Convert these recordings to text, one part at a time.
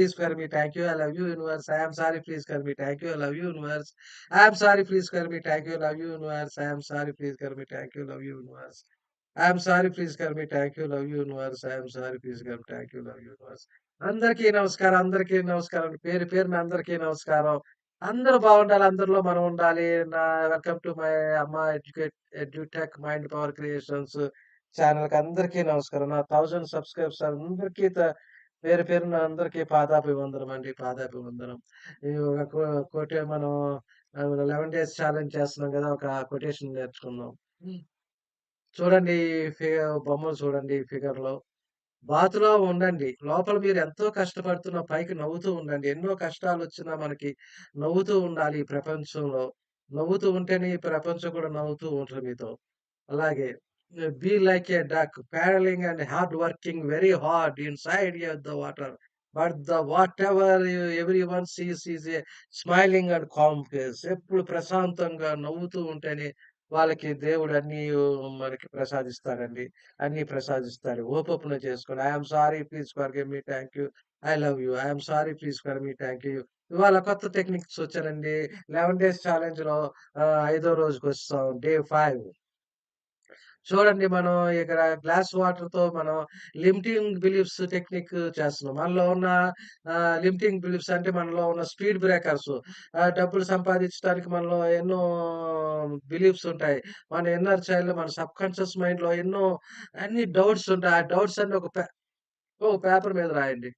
Please for thank you. I love you universe. I sorry please for me thank you. I love you universe. I sorry please for me thank you. Love you universe. I sorry please for me thank you. Love you universe. I am sorry please for me thank you. Love you universe. I sorry please for thank you. Love you universe. అందరికీ నమస్కారం. అందరికీ నమస్కారం. పేరు పేరున అందరికీ నమస్కారం. అందరూ బాగుండాలి. అందరిలో మనం ఉండాలి. నా వెల్కమ్ టు మై అమ్మ educate edutech mind power creations ఛానల్‌కి అందరికీ నమస్కారం. నా 1000 సబ్‌స్క్రైబర్స్ అందరికీ త పేరు పేరున అందరికీ పాదాభివందనం అండి. పాదాభివందనం. ఒక కొటే మనం 11 డేస్ ఛాలెంజ్ చేస్తున్నాం గదా! ఒక కొటేషన్ నేర్చుకుందాం. చూడండి బొమ్మలు చూడండి ఈ ఫిగర్‌లో. బాతులో ఉండండి. లోపల మీరు ఎంతో కష్టపడుతున్నా పైకి నవ్వుతూ ఉండండి. ఎన్నో కష్టాలొచ్చినా మనకి నవ్వుతూ ఉండాలి ఈ ప్రపంచంలో. నవ్వుతూ ఉంటేనే ఈ ప్రపంచం కూడా నవ్వుతూ ఉంటది మీతో. అలాగే be like a duck paddling and hard working very hard inside you the water. But the whatever every one sees is a smiling and calm face. ఎప్పుడు ప్రశాంతంగా నవ్వుతూ ఉంటేనే వాళ్ళకి దేవుడు అన్నీ మనకి ప్రసాదిస్తాడండి. అన్నీ ప్రసాదిస్తాడు. ఓపెన్ చేసుకొని I'm sorry please forgive me. Thank you. I love you. I sorry please for me. Thank you. ఇవాళ కొత్త టెక్నిక్స్ వచ్చానండి. 11 డేస్ ఛాలెంజ్‌లో లో ఐదో వస్తాం డే ఫైవ్ చూడండి మనం ఇక్కడ గ్లాస్ వాటర్‌తో మనం లిమిటింగ్ బిలీఫ్స్ టెక్నిక్ చేస్తున్నాం. మనలో ఉన్న లిమిటింగ్ బిలీఫ్స్ అంటే మనలో ఉన్న స్పీడ్ బ్రేకర్స్. డబ్బులు సంపాదించడానికి మనలో ఎన్నో బిలీఫ్స్ ఉంటాయి. మన ఇన్నర్ చైల్డ్ మన సబ్ కన్సియస్ మైండ్‌లో ఎన్నో అన్ని డౌట్స్ ఉంటాయి. ఆ డౌట్స్ అన్ని ఒక పే పేపర్ మీద రాయండి.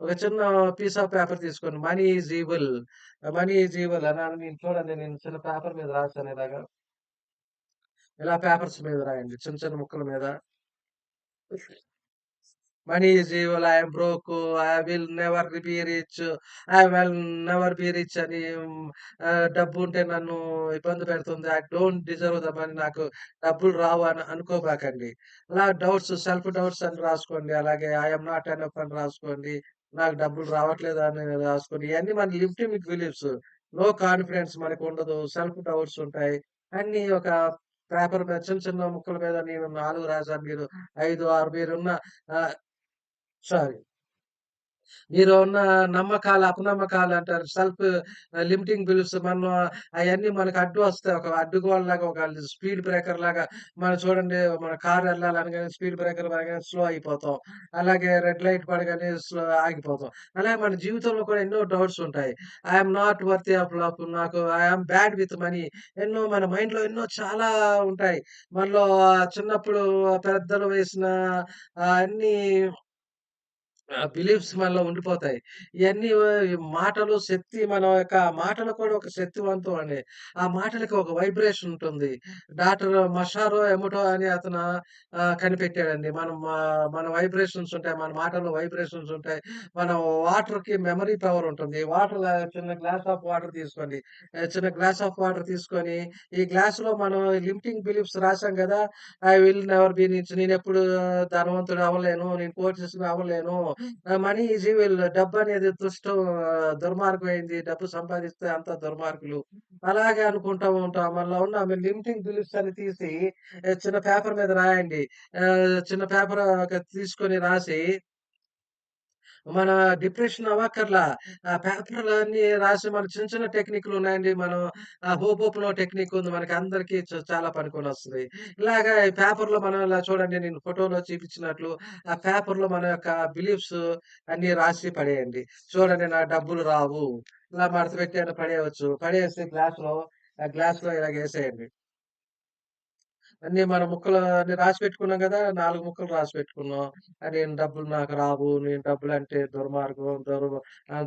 ఒక చిన్న పీస్ ఆఫ్ పేపర్ తీసుకోండి. Money is evil money is evil అని నేను చూడండి నేను చిన్న పేపర్ మీద రాశాను ఇలాగా. ఇలా పేపర్స్ మీద రాయండి. చిన్న చిన్న ముక్కల మీద. Money is I'm broke. I will never be rich. I will never be rich అని డబ్బు ఉంటే నన్ను ఇబ్బంది పెడుతుంది. I don't deserve the money. నాకు డబ్బులు రావు అని అనుకోబాకండి. అలా డౌట్స్ సెల్ఫ్ డౌట్స్ అని రాసుకోండి. అలాగే ఐఎమ్ నాట్ ఎనఫ్ అని రాసుకోండి. నాకు డబ్బులు రావట్లేదు అని రాసుకోండి. ఇవన్నీ మన లిమిటింగ్ బిలీఫ్స్. నో కాన్ఫిడెన్స్ మనకు ఉండదు సెల్ఫ్ డౌట్స్ ఉంటాయి. అన్ని ఒక పేపర్ మీద చిన్న చిన్న ముక్కల మీద నేను నాలుగు రాశాను మీరు 5, 6 మీరున్న సారీ. మీరు ఉన్న నమ్మకాలు, అపనమ్మకాలు అంటారు. సెల్ఫ్ లిమిటింగ్ బిలీఫ్స్ మనం అవన్నీ మనకు అడ్డు వస్తాయి. ఒక అడ్డుగోడలాగా ఒక స్పీడ్ బ్రేకర్ లాగా మనం చూడండి మన కార్ ఎళ్ళాలనగానే స్పీడ్ బ్రేకర్ పడగానే స్లో అయిపోతాం. అలాగే రెడ్ లైట్ పడగానే స్లో ఆగిపోతాం. అలాగే మన జీవితంలో కూడా ఎన్నో డౌట్స్ ఉంటాయి. I not worthy of love. నాకు ఐ బ్యాడ్ విత్ మనీ. ఎన్నో మన మైండ్‌లో ఎన్నో చాలా ఉంటాయి. మనలో చిన్నప్పుడు పెద్దలు వేసిన అన్ని బిలీఫ్స్ మనలో ఉండిపోతాయి. ఇవన్నీ మాటలు శక్తి మన యొక్క మాటలు కూడా ఒక శక్తివంతం అండి. ఆ మాటలకి ఒక వైబ్రేషన్ ఉంటుంది. డాక్టర్ మషారో ఎమటో అని అతను కనిపెట్టాడండి. మనం మన వైబ్రేషన్స్ ఉంటాయి. మన మాటల్లో వైబ్రేషన్స్ ఉంటాయి. మనం వాటర్‌కి మెమరీ పవర్ ఉంటుంది. వాటర్ చిన్న గ్లాస్ ఆఫ్ వాటర్ తీసుకోండి. చిన్న గ్లాస్ ఆఫ్ వాటర్ తీసుకొని ఈ గ్లాస్‌లో మనం లిమిటింగ్ బిలీఫ్స్ రాసాం కదా ఐ విల్ నెవర్ బి నేను ఎప్పుడు ధనవంతుడు అవ్వలేను. నేను కోటీశ్వరుని అవ్వలేను. Money is evil. డబ్బనేది దుష్టం దుర్మార్గమైంది. డబ్బు సంపాదిస్తే అంతా దుర్మార్గులు. అలాగే అనుకుంటా ఉంటాం. మనలో ఉన్న లిమిటింగ్ బిలీఫ్స్ అన్ని తీసి చిన్న పేపర్ మీద రాయండి. చిన్న పేపర్ తీసుకొని రాసి మన డిప్రెషన్ అవ్వక్కర్లా. ఆ పేపర్‌లన్నీ రాసి మన చిన్న చిన్న టెక్నిక్‌లున్నాయండి. మనం ఆహ్, హోపోప్‌లో టెక్నిక్ ఉంది. మనకి అందరికి చాలా చాలా వస్తుంది ఇలాగా ఈ పేపర్‌లో మనం ఇలా చూడండి నేను ఫోటోలో చూపించినట్లు ఆ పేపర్‌లో మన యొక్క బిలీఫ్స్ అన్ని రాసి పడేయండి. చూడండి నా డబ్బులు రావు. ఇలా మడత పెట్టైనా పడేయవచ్చు. పడేస్తే గ్లాస్‌లో ఆ గ్లాస్‌లో ఇలాగేసేయండి. అన్ని మన ముక్కలు అన్ని రాసి పెట్టుకున్నాం కదా నాలుగు ముక్కలు రాసి పెట్టుకున్నాం. నేను డబ్బులు నాకు రావు. నేను డబ్బులు అంటే దుర్మార్గం. దుర్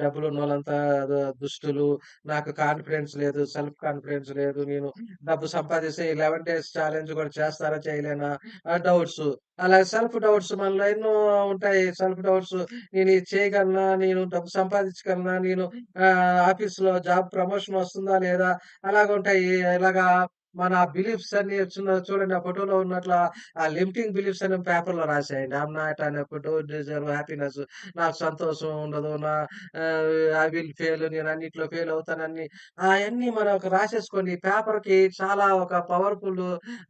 డబ్బులు ఉన్న వాళ్ళంతా దుష్టులు. నాకు కాన్ఫిడెన్స్ లేదు. సెల్ఫ్ కాన్ఫిడెన్స్ లేదు. నేను డబ్బు సంపాదిస్తే లెవెన్ డేస్ ఛాలెంజ్ కూడా చేస్తారా చేయలేనా? డౌట్స్. అలా సెల్ఫ్ డౌట్స్ మనలో ఎన్నో ఉంటాయి. సెల్ఫ్ డౌట్స్ నేను ఇది చేయగలనా? నేను డబ్బు సంపాదించగలనా? నేను ఆఫీస్‌లో జాబ్ ప్రమోషన్ వస్తుందా? లేదా? అలాగుంటాయి. ఇలాగా మన బిలీఫ్స్ అన్ని చిన్న చూడండి ఆ ఫోటోలో ఉన్నట్ల ఆ లిమిటింగ్ బిలీఫ్స్ అని పేపర్‌లో రాసేయండి. I not enough, deserve happiness నాకు సంతోషం ఉండదు. నా ఐ విల్ ఫెయిల్ నేను అన్నిట్లో ఫెయిల్ అవుతానని అవన్నీ మనం ఒక రాసేసుకోండి. పేపర్‌కి చాలా ఒక పవర్‌ఫుల్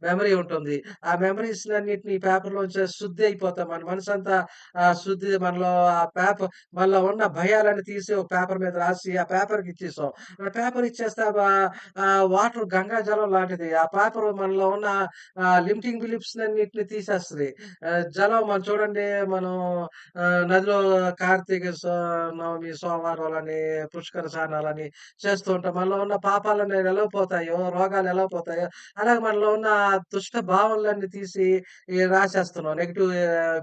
మెమరీ ఉంటుంది. ఆ మెమరీస్ మెమరీస్‌లన్నిటిని పేపర్‌లోంచి శుద్ధి అయిపోతాం. మన మనసు అంతా శుద్ధి మనలో ఆ పేపర్ మనలో ఉన్న భయాలన్నీ తీసి ఒక పేపర్ మీద రాసి ఆ పేపర్‌కి ఇచ్చేసాం. ఆ పేపర్ ఇచ్చేస్తే వాటర్ గంగా జలం లాంటిది. ఆ పేపర్ మనలో ఉన్న లిమిటింగ్ బిలీఫ్స్‌నన్నిటిని అన్నింటిని తీసేస్తుంది జలం మనం చూడండి మనం నదిలో కార్తీక నవమి సోమవారాలని, పుష్కర స్నానాలని చేస్తూ ఉంటాం. మనలో ఉన్న పాపాలన్నీ పోతాయో రోగాలు ఎలా పోతాయో, అలాగే మనలో ఉన్న దుష్ట భావనలన్నీ తీసి రాసేస్తున్నాం. నెగిటివ్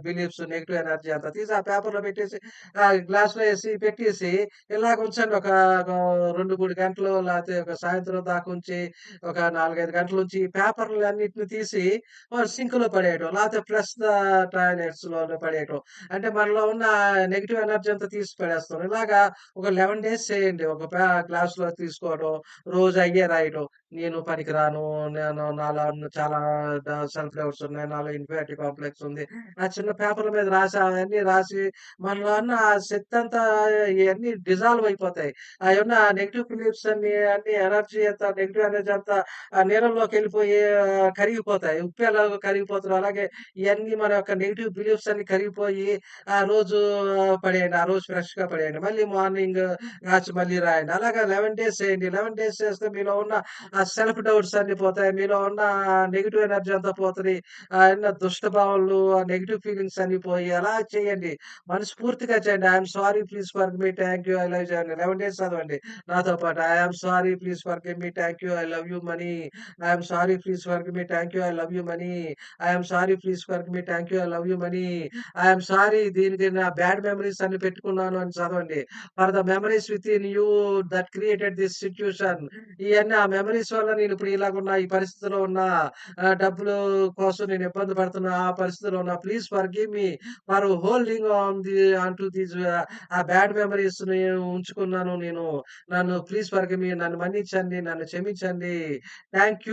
బిలీఫ్స్, నెగిటివ్ ఎనర్జీ అంతా తీసి ఆ పేపర్‌లో పెట్టేసి ఆ గ్లాస్‌లో వేసి పెట్టేసి ఇలాగ ఉంచండి. ఒక రెండు మూడు గంటలు లేకపోతే ఒక సాయంత్రం దాకా ఉంచి, ఒక నాలుగు 4, 5 గంటలుంచి ఈ పేపర్‌లన్నిటిని తీసి ఆహ్, సింక్‌లో పడేయటం. లేతే ఫ్లష్ ద టాయిలెట్స్‌లోనే పడేయటం. అంటే మనలో ఉన్న నెగెటివ్ ఎనర్జీ అంతా తీసి పడేస్తాం. ఇలాగా ఒక 11 డేస్ చేయండి. ఒక పే గ్లాస్‌లో తీసుకోవడం, రోజు అయ్యే రాయటం. నేను పనికిరాను, నేను నాలో చాలా సెల్ఫ్ డౌట్స్ ఉన్నాయి. నాలో ఇన్ఫీరియారిటీ కాంప్లెక్స్ ఉంది. ఆ చిన్న పేపర్‌ల మీద రాసి అవన్నీ రాసి మనలో ఉన్న ఆ శక్తంతా ఇయన్నీ డిజాల్వ్ అయిపోతాయి. అయున్న నెగెటివ్ బిలీఫ్స్ అన్నీ, అన్ని ఎనర్జీ అంతా నెగెటివ్ ఎనర్జీ అంతా ఆ వెళ్ళిపోయి కరిగిపోతాయి. ఉప్పు ఎలాగో కరిగిపోతదో అలాగే ఇవన్నీ మన యొక్క నెగిటివ్ బిలీఫ్స్ అన్నీ కరిగిపోయి ఆ రోజు పడేయండి. ఆ రోజు ఫ్రెష్‌గా పడేయండి. మళ్ళీ మార్నింగ్ రాసి మళ్ళీ రాయండి. అలాగే లెవెన్ డేస్ చేయండి. 11 డేస్ చేస్తే మీలో ఉన్న ఆ సెల్ఫ్ డౌట్స్ అన్ని పోతాయి. మీలో ఉన్న నెగిటివ్ ఎనర్జీ అంతా పోతుంది ఆహ్, దుష్టభావాలు దుష్ట ఆ నెగిటివ్ ఫీలింగ్స్ అన్నీ పోయి అలా చేయండి. మనస్ఫూర్తిగా చేయండి. I'm sorry please for me. Thank you. I love చేయండి లెవెన్ డేస్ చదవండి. నాతో పాటు I'm sorry please for me. Thank you. I love you money. I sorry please work me. Thank you. I love you money. I am sorry please work me. Thank you. I love you money. I am sorry దీనికి నా bad memories అన్ని పెట్టుకున్నాను అని చదవండి. For the memories with in you that created this situation ఇవన్నీ ఆ memories వల్ల నేను ఇప్పుడు ఇలాగున్నా, ఈ పరిస్థితిలో ఉన్నా, డబ్బులు కోసం నేను ఇబ్బంది పడుతున్నా, ఆ పరిస్థితిలో ఉన్నా. Please forgive me for holding on the on to these ఆ బ్యాడ్ మెమరీస్ ఉంచుకున్నాను నేను. నన్ను ప్లీజ్ ఫర్గివ్ మీ. నన్ను మన్నించండి. నన్ను క్షమించండి. Thank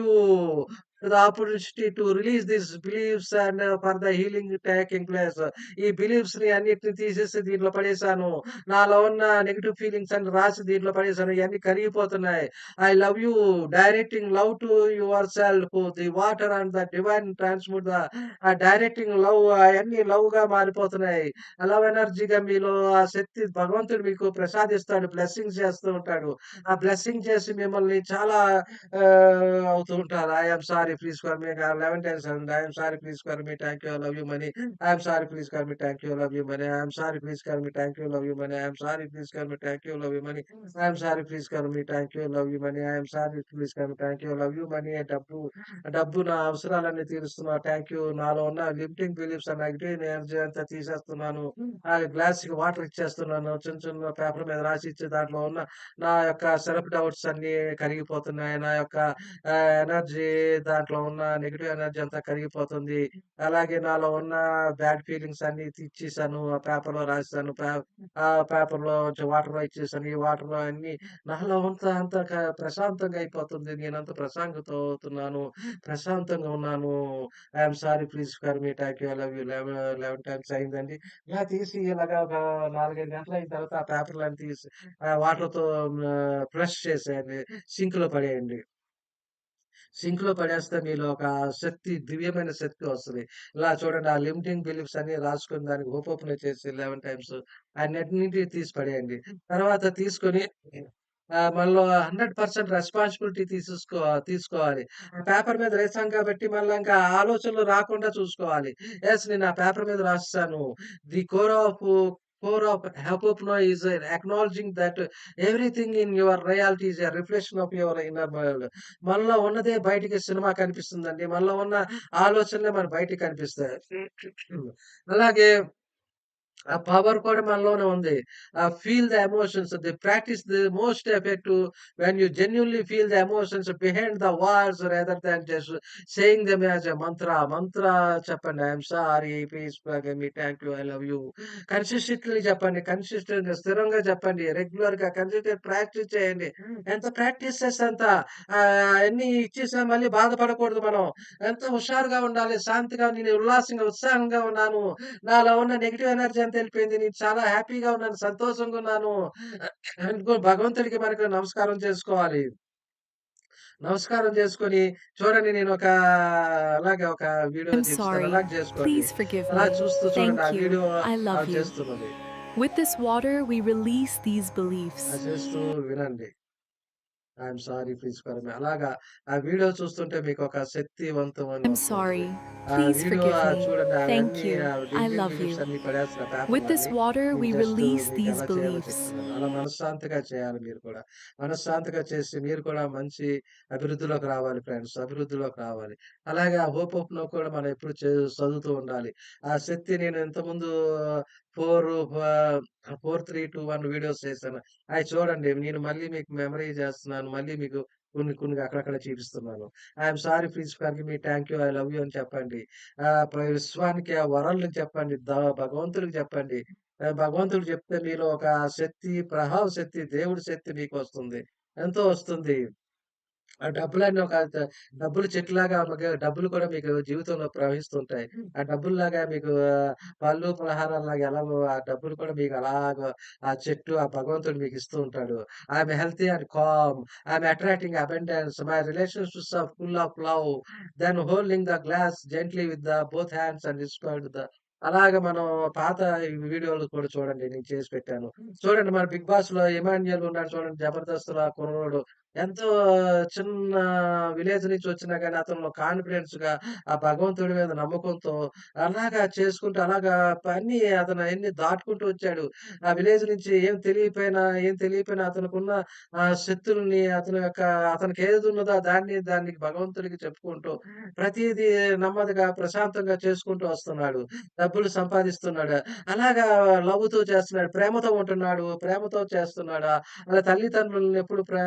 you the opportunity to release this beliefs and for the healing taking place. ఈ బిలీఫ్స్‌ని అన్నిటిని తీసేసి దీంట్లో పడేశాను. నాలో ఉన్న నెగిటివ్ ఫీలింగ్స్ అని రాసి దీంట్లో పడేశాను. ఇవన్నీ కరిగిపోతున్నాయి. I love you. Directing love to your self. The water and the divine transmute the directing love అవన్నీ లవ్గా మారిపోతున్నాయి. లవ్ ఎనర్జీగా మీలో ఆ శక్తి భగవంతుడు మీకు ప్రసాదిస్తాడు. బ్లెస్సింగ్ చేస్తూ ఉంటాడు. ఆ బ్లెస్సింగ్ చేసి మిమ్మల్ని చాలా అవుతూ ఉంటారు. I am sorry please for me. 11 times అనండి. I am sorry please for me. Thank you. Love you money. I am sorry please for me. Thank you. Love you money. I am sorry please for me. Thank you. Love you money. I am sorry please for me. Thank you. Love you money. I am sorry please for me. Thank you. Love you money. I am sorry please for me. Thank you. Love you money. డబ్బు డబ్బు నా అవసరాలన్నీ తీరుస్తున్నావు. Thank you. నాలో ఉన్న lifting beliefs ఆ negative energy అంతా తీసేస్తున్నాను. ఆ గ్లాస్‌కి వాటర్ ఇచ్చేస్తున్నాను. చిన్న చిన్న పేపర్ మీద రాసి ఇచ్చి దాంట్లో ఉన్న నా యొక్క సెల్ఫ్ డౌట్స్ అన్ని కరిగిపోతున్నాయి. నా యొక్క ఎనర్జీ దాని దాంట్లో ఉన్న నెగిటివ్ ఎనర్జీ అంతా కరిగిపోతుంది. అలాగే నాలో ఉన్న బ్యాడ్ ఫీలింగ్స్ అన్ని ఇచ్చేసాను. ఆ పేపర్‌లో రాసేసాను. పే ఆ పేపర్‌లో వాటర్లో ఇచ్చేసాను. ఈ వాటర్‌లో అన్ని నాలో అంత అంత ప్రశాంతంగా అయిపోతుంది. నేనంత ప్రశాంతత అవుతున్నాను. ప్రశాంతంగా ఉన్నాను. I'm sorry please for me. Thank you. I love you. Eleven eleven times అయిందండి. ఇలా తీసి ఇలాగా ఒక 4, 5 గంటలు అయిన తర్వాత ఆ పేపర్‌లన్నీ తీసి ఆహ్, వాటర్‌తో ఫ్రెష్ చేసేయండి సింక్లో పడేయండి. సింక్లో పడేస్తే మీలో ఒక శక్తి దివ్యమైన శక్తి వస్తుంది ఇలా చూడండి ఆ లిమిటింగ్ బిలీఫ్స్ అన్ని రాసుకొని దానికి ఓపెన్ చేసి 11 టైమ్స్ అన్నిటినీ తీసి పడేయండి. తర్వాత తీసుకొని మళ్ళీ మనలో 100% రెస్పాన్సిబిలిటీ తీసుకో తీసుకోవాలి. ఆ పేపర్ మీద రాసాం కాబట్టి మళ్ళీ ఇంకా ఆలోచనలు రాకుండా చూసుకోవాలి. ఎస్ నేను ఆ పేపర్ మీద రాస్తాను the core of core of Ho'oponopono is acknowledging that everything in your reality is a reflection of your inner world. మనలో ఉన్నదే బయటికి సినిమా కనిపిస్తుందండి. మనలో ఉన్న ఆలోచనలే మనకు బయటికి కనిపిస్తాయి. అలాగే ఆ పవర్ కూడా మనలోనే ఉంది. ఆహ్, feel the emotions. The practice the most effective when you genuinely feel the emotions behind the words rather than just saying them a mantra. మంత్ర చెప్పండి. I am sorry, please me, thank you, I love you. Consistently చెప్పండి. కన్సిస్టెంట్‌గా స్థిరంగా చెప్పండి. రెగ్యులర్‌గా consistent practice చేయండి. ఎంత practice చేస్తే అంత అన్నీ ఇచ్చేసాం మళ్ళీ బాధపడకూడదు మనం. ఎంత హుషారుగా ఉండాలి. శాంతిగా నేను ఉల్లాసంగా, ఉత్సాహంగా ఉన్నాను. నాలో ఉన్న నెగెటివ్ ఎనర్జీ అంతా ఎళ్ళిపోయింది. నేను చాలా హ్యాపీగా ఉన్నాను. సంతోషంగా ఉన్నాను. అనుకో భగవంతుడికి మనకు నమస్కారం చేసుకోవాలి. నమస్కారం చేసుకొని చూడండి నేనొక అలాగా ఒక వీడియో. అలాగ చేసుకోండి. అలా. చూస్తూ చూడండి. ఆ. వీడియో. చేస్తున్నది. With this water, we release these beliefs. చేస్తూ వినండి. I am sorry please for me. అలాగా ఆ వీడియో చూస్తుంటే మీకొక శక్తివంతమని I'm వస్తుంది. sorry. ఆ Please video forgive ah, me. చూడండి Thank అవన్నీ you. ఆ I నెగెటివ్ love బిలీఫ్స్ మీకు. అలా మనశ్శాంతిగా చేయాలి మీరు కూడా. మనశ్శాంతిగా చేసి మీరు కూడా మంచి అభివృద్ధిలోకి రావాలి ఫ్రెండ్స్. అభివృద్ధిలోకి రావాలి. అలాగే ఆ హోప్ హోప్‌లో కూడా మనం ఎప్పుడు చదువుతూ ఉండాలి. ఆ శక్తి నేను ఇంతకుముందు 4 four three two one videos చేశాను. అవి చూడండి. నేను మళ్ళీ మీకు మెమరీ చేస్తున్నాను. మళ్ళీ మీకు కొన్ని కొన్ని అక్కడక్కడ చూపిస్తున్నాను. I'm sorry ప్రిన్సిపాల్కి me, thank you, I love you అని చెప్పండి. విశ్వానికి ఆ వరల్డ్‌కి చెప్పండి. భగవంతుడికి చెప్పండి. భగవంతుడు చెప్తే మీలో ఒక శక్తి, ప్రభావ శక్తి, దేవుడి శక్తి మీకు వస్తుంది ఎంతో వస్తుంది. ఆ డబ్బులన్నీ ఒక ద డబ్బులు చెట్టులాగా ఒక డబ్బులు కూడా మీకు జీవితంలో ప్రవహిస్తుంటాయి. ఆ డబ్బుల్లాగా మీకు పళ్ళు, పలహారాల్లాగా ఎలాగో ఆ డబ్బులు కూడా మీకు అలాగా ఆ చెట్టు, ఆ భగవంతుడు మీకిస్తూ ఉంటాడు. I'm healthy and calm. I'm attracting abundance. My relationships are full of love. Then holding the glass gently with the both hands and whispered the అలాగా మనం పాత వీడియోలు కూడా చూడండి. నేను చేసి పెట్టాను. చూడండి మన 'బిగ్ బాస్‌లో' ఇమాన్యుయల్ ఉన్నాడు చూడండి. 'జబర్దస్త్‌లో' ఆ కుర్రోడు. ఎంతో చిన్న విలేజ్ నుంచి వచ్చినా కానీ అతను కాన్ఫిడెన్స్గా ఆ భగవంతుడి మీద నమ్మకంతో అలాగా చేసుకుంటూ అలాగా పని అతను అన్ని దాటుకుంటూ వచ్చాడు. ఆ విలేజ్ నుంచి ఏం తెలియపోయినా ఏం తెలియపోయినా అతనుకున్న ఆ శక్తుల్ని అతని యొక్క అతనికి ఏది ఉన్నదో దాన్ని దానికి భగవంతుడికి చెప్పుకుంటూ ప్రతిదీ నెమ్మదిగా ప్రశాంతంగా చేసుకుంటూ వస్తున్నాడు. డబ్బులు సంపాదిస్తున్నాడు. అలాగా లవ్‌తో చేస్తున్నాడు. ప్రేమతో ఉంటున్నాడు. ప్రేమతో చేస్తున్నాడు. అలా తల్లిదండ్రులను ఎప్పుడు ప్రే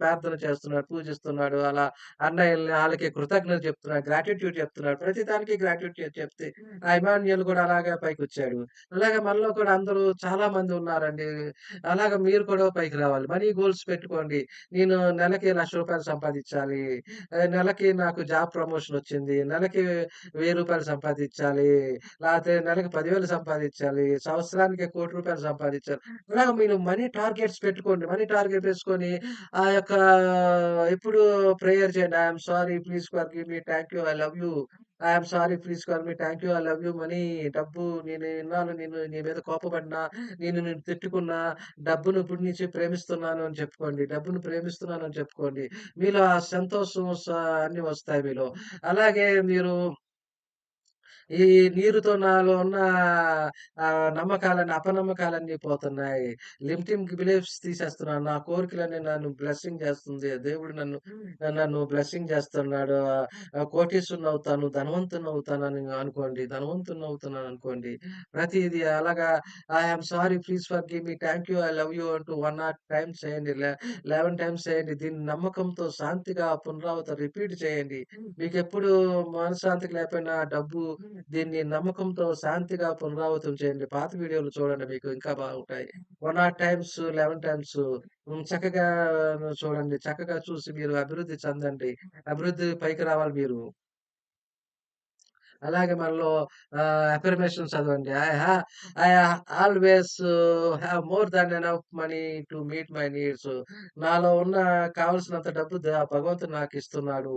ప్రార్థన చేస్తున్నాడు, పూజిస్తున్నాడు. అలా అన్నయ్యల్ని ఆళ్ళకి కృతజ్ఞత చెప్తున్నాడు. గ్రాటిట్యూడ్ చెప్తున్నాడు. ప్రతి దానికి గ్రాటిట్యూడ్ చెప్తే ఆ కూడా అలాగే పైకొచ్చాడు. అలాగే మనలో కూడా అందరూ చాలా మంది ఉన్నారండి. అలాగా మీరు కూడా పైకి రావాలి. మనీ గోల్స్ పెట్టుకోండి. నేను నెలకి రూ. 1,00,000 సంపాదించాలి. నెలకి నాకు జాబ్ ప్రమోషన్ వచ్చింది. నెలకి రూ. 1000 సంపాదించాలి. లేతే నెలకి 10,000 సంపాదించాలి. సంవత్సరానికి రూ. 1,00,00,000 సంపాదించాలి. అలాగ మీరు మనీ టార్గెట్స్ పెట్టుకోండి. మనీ టార్గెట్ ఆ ఆ యొక్క ఎప్పుడు ప్రేయర్ చేయండి. I'm sorry please forgive me, thank you, I love you. I sorry please for me, thank you, I love you. Money డబ్బు నేను విన్నాను నేను నీ మీద కోపపడినా, నేను నేను తిట్టుకున్నా, డబ్బును ఇప్పుడు నుంచి ప్రేమిస్తున్నాను అని చెప్పుకోండి. డబ్బును ప్రేమిస్తున్నాను అని చెప్పుకోండి. మీలో ఆ సంతోషం అన్ని అన్నీ వస్తాయి మీలో. అలాగే మీరు ఈ నీరుతో నాలో ఉన్న ఆహ్, నమ్మకాలన్నీ, అపనమ్మకాలన్నీ పోతున్నాయి. లిమిటింగ్ బిలీఫ్స్ తీసేస్తున్నాను. నా కోరికలన్నీ నన్ను బ్లెస్సింగ్ చేస్తుంది. దేవుడు నన్ను నన్ను బ్లెస్సింగ్ చేస్తున్నాడు. ఆహ్, కోటీశ్వరుడినవుతాను, ధనవంతుడినవుతానని అనుకోండి. ధనవంతుడినవుతున్నాననుకోండి. ప్రతీది అలాగా I am sorry please forgive me, thank you, I love you అంటూ 100 టైమ్స్ చేయండి. లే 11 టైమ్స్ చేయండి. దీన్ని నమ్మకంతో శాంతిగా పునరావృతం రిపీట్ చేయండి. మీకెప్పుడు మనశ్శాంతికి లేకపోయినా డబ్బు దీన్ని నమ్మకంతో శాంతిగా పునరావృతం చేయండి. పాత వీడియోలు చూడండి మీకు ఇంకా బాగుంటాయి. 100 టైమ్స్, 11 టైమ్స్ చక్కగా చూడండి. చక్కగా చూసి మీరు అభివృద్ధి చెందండి. అభివృద్ధి పైకి రావాలి మీరు. అలాగే మనలో అఫర్మేషన్ చదవండి. ఐ హా I always have more than enough money to meet my needs. నాలో ఉన్న కావాల్సినంత డబ్బు భగవంతుడు నాకు ఇస్తున్నాడు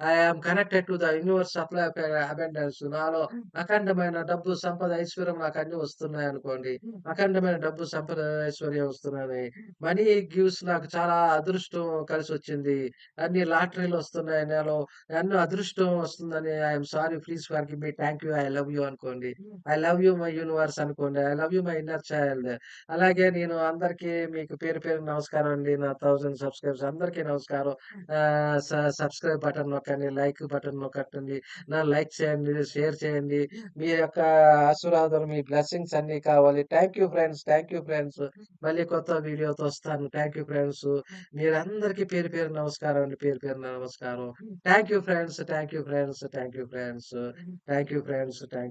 am connected to the universe supply of abundance. నాలో అఖండమైన డబ్బు, సంపద, ఐశ్వర్యం నాకన్నీ వస్తున్నాయనుకోండి. అఖండమైన డబ్బు, సంపద, ఐశ్వర్యం వస్తున్నాయి. మనీ గివ్స్ నాకు చాలా అదృష్టం కలిసొచ్చింది. అన్ని లాటరీలొస్తున్నాయి నాలో. అన్ని అదృష్టం వస్తుందని I am sorry please forgive me, thank you, I love you అనుకోండి. I love you my universe అనుకోండి. I love you my inner child. అలాగే నేను అందరికీ మీకు పేరు పేరున నమస్కారం అండి. నా 1000 సబ్‌స్క్రైబర్స్ అందరికీ నమస్కారం. సబ్‌స్క్రైబ్ బటన్ నొక్కండి. కానీ లైక్ బటన్ కట్టండి నా లైక్ చేయండి, షేర్ చేయండి. మీ యొక్క ఆశీర్వాదాలు, మీ బ్లెస్సింగ్స్ అన్ని కావాలి. Thank you friends. Thank you friends. మళ్ళీ కొత్త వీడియోతో వస్తాను. Thank you friends. మీరందరికీ పేరు పేరు నమస్కారం అండి. పేరు పేరు నమస్కారం. Thank you friends. Thank you friends. Thank you friends. Thank you friends. Thank you.